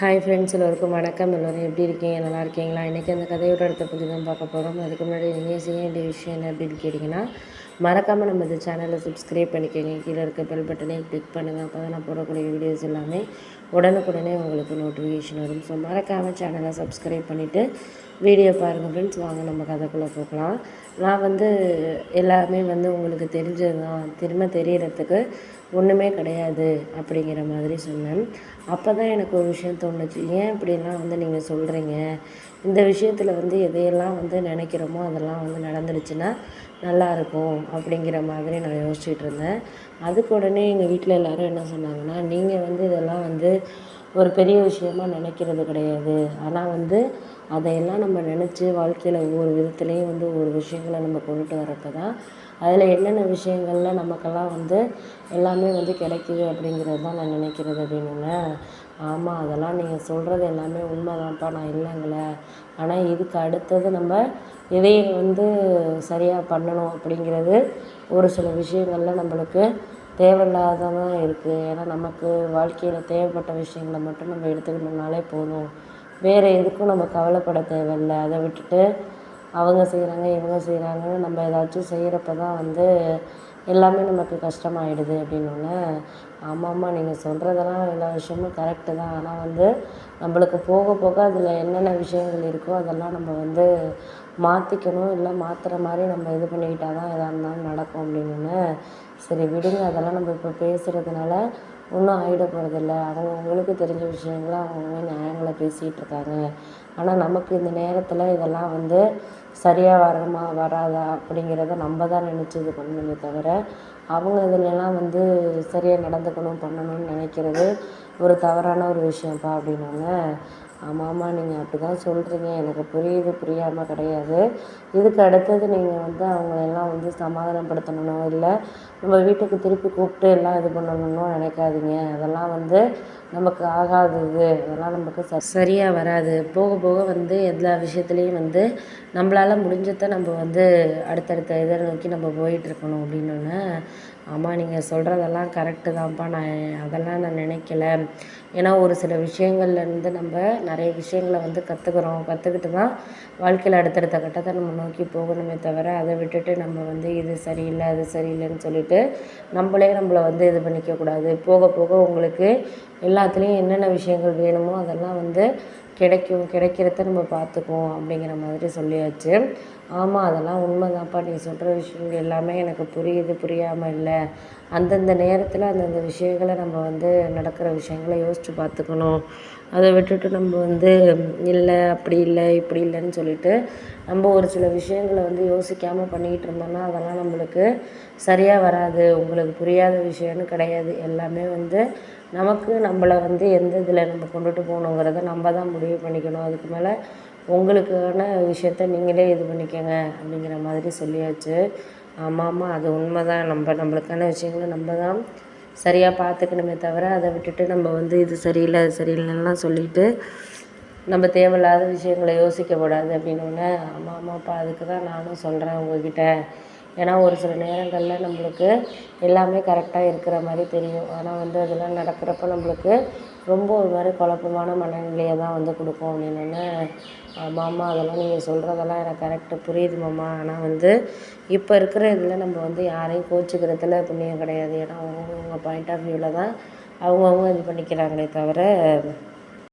Hi friends எல்லோருக்கும் வணக்கம். எல்லோரும் எப்படி இருக்கீங்க? நல்லா இருக்கீங்களா? இன்றைக்கி அந்த கதையோட இடத்த பற்றி தான் பார்க்க போகிறோம் அதுக்கு முன்னாடி நீங்கள் செய்ய வேண்டிய விஷயம் என்ன அப்படின்னு கேட்டிங்கன்னா மறக்காமல் நம்ம இந்த சேனலை சப்ஸ்கிரைப் பண்ணிக்கோங்க. கீழே இருக்க பெல் பட்டனையும் கிளிக் பண்ணுங்கள் அப்போ தான் நான் போடக்கூடிய வீடியோஸ் எல்லாமே உடனுக்குடனே உங்களுக்கு நோட்டிஃபிகேஷன் வரும். ஸோ மறக்காமல் சேனலை சப்ஸ்கிரைப் பண்ணிவிட்டு வீடியோ பாருங்கள் ஃப்ரெண்ட்ஸ் வாங்க நம்ம கதைக்குள்ளே போகலாம். நான் வந்து எல்லாமே வந்து உங்களுக்கு தெரிஞ்சது தான் திரும்ப தெரியறதுக்கு ஒன்றுமே கிடையாது அப்படிங்கிற மாதிரி சொன்னேன். அப்போ தான் எனக்கு ஒரு விஷயம் தோணுச்சு. ஏன் இப்படிலாம் வந்து நீங்கள் சொல்கிறீங்க இந்த விஷயத்தில் வந்து எதையெல்லாம் வந்து நினைக்கிறோமோ அதெல்லாம் வந்து நடந்துருச்சுன்னா நல்லாயிருக்கும் அப்படிங்கிற மாதிரி நான் யோசிச்சுட்டு இருந்தேன். அதுக்கு உடனே எங்கள் வீட்டில் எல்லோரும் என்ன சொன்னாங்கன்னா நீங்கள் வந்து இதெல்லாம் வந்து ஒரு பெரிய விஷயமா நினைக்கிறது கிடையாது. ஆனால் வந்து அதையெல்லாம் நம்ம நினச்சி வாழ்க்கையில் ஒவ்வொரு விதத்துலேயும் வந்து ஒவ்வொரு விஷயங்களை நம்ம கொண்டுட்டு வரப்போ தான் அதில் என்னென்ன விஷயங்கள்ல நமக்கெல்லாம் வந்து எல்லாமே வந்து கிடைக்குது அப்படிங்கிறது தான் நான் நினைக்கிறது அப்படின்னு. ஆமாம் அதெல்லாம் நீங்கள் சொல்கிறது எல்லாமே உண்மைதான்ப்பா நான் இல்லைங்களே. ஆனால் இதுக்கு அடுத்தது நம்ம இதையும் வந்து சரியாக பண்ணணும் அப்படிங்கிறது ஒரு சில விஷயங்கள்ல நம்மளுக்கு தேவையில்லாததான் இருக்குது ஏன்னா நமக்கு வாழ்க்கையில் தேவைப்பட்ட விஷயங்களை மட்டும் நம்ம எடுத்துக்கிட்டோம்னாலே போதும். வேறு எதுக்கும் நம்ம கவலைப்பட தேவையில்ல. அதை விட்டுட்டு அவங்க செய்கிறாங்க இவங்க செய்கிறாங்கன்னு நம்ம ஏதாச்சும் செய்கிறப்ப தான் வந்து எல்லாமே நமக்கு கஷ்டமாயிடுது அப்படின்னோடனே ஆமாம்மா நீங்கள் சொல்கிறதெல்லாம் எல்லா விஷயமும் கரெக்டு தான். ஆனால் வந்து நம்மளுக்கு போக போக அதில் என்னென்ன விஷயங்கள் இருக்கோ அதெல்லாம் நம்ம வந்து மாற்றிக்கணும் இல்லை மாற்றுற மாதிரி நம்ம இது பண்ணிக்கிட்டால் தான் எதாக இருந்தாலும் நடக்கும் அப்படின்னோன்னே சரி விடுங்க. அதெல்லாம் நம்ம இப்போ பேசுகிறதுனால ஒன்றும் ஆகிட போகிறதில்ல அவங்கவுங்களுக்கு தெரிஞ்ச விஷயங்களை அவங்கவுங்க நியாயங்களை பேசிகிட்டு இருக்காங்க. ஆனால் நமக்கு இந்த நேரத்தில் இதெல்லாம் வந்து சரியாக வரமா வராதா அப்படிங்கிறத நம்ம தான் நினச்சி இது பண்ணணுமே தவிர அவங்க இதுலலாம் வந்து சரியாக நடந்துக்கணும் பண்ணணும்னு நினைக்கிறது ஒரு தவறான ஒரு விஷயம்ப்பா அப்படின்னாங்க. ஆமாம் ஆமாம் நீங்கள் அப்படி தான் சொல்கிறீங்க எனக்கு புரியுது. புரியாமல் கிடையாது. இதுக்கு அடுத்தது நீங்கள் வந்து அவங்களெல்லாம் வந்து சமாதானப்படுத்தணும்? இல்லை நம்ம வீட்டுக்கு திருப்பி கூப்பிட்டு எல்லாம் இது பண்ணணும்னு நினைக்காதீங்க. அதெல்லாம் வந்து நமக்கு ஆகாதது அதெல்லாம் நமக்கு ச சரியாக வராது. போக போக வந்து எல்லா விஷயத்துலேயும் வந்து நம்மளால் முடிஞ்சதை நம்ம வந்து அடுத்தடுத்த இதை நோக்கி நம்ம போயிட்டுருக்கணும் அப்படின்னோன்னே ஆமாம் நீங்கள் சொல்கிறதெல்லாம் கரெக்டு தான்ப்பா. நான் அதெல்லாம் நான் நினைக்கல. ஏன்னா ஒரு சில விஷயங்கள்லேருந்து நம்ம நிறைய விஷயங்கள வந்து கற்றுக்குறோம் கற்றுக்கிட்டு தான் வாழ்க்கையில் அடுத்தடுத்த கட்டத்தை நம்ம நோக்கி போகணுமே தவிர அதை விட்டுட்டு நம்ம வந்து இது சரியில்லை அது சரியில்லைன்னு சொல்லிட்டு நம்மளே நம்மள வந்து இது பண்ணிக்கக்கூடாது. போக போக உங்களுக்கு எல்லாத்துலேயும் என்னென்ன விஷயங்கள் வேணுமோ அதெல்லாம் வந்து கிடைக்கும் கிடைக்கிறத நம்ம பார்த்துக்குவோம் அப்படிங்கிற மாதிரி சொல்லியாச்சு. ஆமாம் அதெல்லாம் உண்மைதான்ப்பா. நீ சொல்கிற விஷயங்கள் எல்லாமே எனக்கு புரியுது புரியாமல் இல்லை. அந்தந்த நேரத்தில் அந்தந்த விஷயங்களை நம்ம வந்து நடக்கிற விஷயங்களை யோசித்து பார்த்துக்கணும் அதை விட்டுட்டு நம்ம வந்து இல்லை அப்படி இல்லை இப்படி இல்லைன்னு சொல்லிட்டு நம்ம ஒரு சில விஷயங்களை வந்து யோசிக்காமல் பண்ணிக்கிட்டு இருந்தோம்னா அதெல்லாம் நம்மளுக்கு சரியாக வராது. உங்களுக்கு புரியாத விஷயம்னு கிடையாது. எல்லாமே வந்து நமக்கு நம்மளை வந்து எந்த இதில் நம்ம கொண்டுட்டு போகணுங்கிறத நம்ம தான் முடிவு பண்ணிக்கணும். அதுக்கு மேலே உங்களுக்கான விஷயத்த நீங்களே இது பண்ணிக்கங்க அப்படிங்கிற மாதிரி சொல்லியாச்சு. ஆமாம் ஆமாம் அது உண்மை தான் நம்ம நம்மளுக்கான விஷயங்கள நம்ம தான் சரியாக பார்த்துக்கணுமே தவிர அதை விட்டுட்டு நம்ம வந்து இது சரியில்லை அது சரியில்லைன்னுலாம் சொல்லிட்டு நம்ம தேவையில்லாத விஷயங்களை யோசிக்கக்கூடாது அப்படின்னோடனே ஆமாம் ஆமாப்பா அதுக்கு தான் நானும் சொல்கிறேன் உங்ககிட்ட. ஏன்னா ஒரு சில நேரங்களில் நம்மளுக்கு எல்லாமே கரெக்டாக இருக்கிற மாதிரி தெரியும். ஆனால் வந்து அதெல்லாம் நடக்கிறப்ப நம்மளுக்கு ரொம்ப ஒரு மாதிரி குழப்பமான மனநிலையை தான் வந்து கொடுக்கும். அப்படின்னோடனே மாமா அதெல்லாம் நீங்கள் சொல்கிறதெல்லாம் எனக்கு கரெக்டு புரியுது மாமா. ஆனால் வந்து இப்போ இருக்கிற இதில் நம்ம வந்து யாரையும் கோச்சிக்கிறதுல புண்ணியம் கிடையாது. ஏன்னா அவங்கவுங்க பாயிண்ட் ஆஃப் வியூவில் தான் அவங்கவுங்க இது பண்ணிக்கிறாங்களே தவிர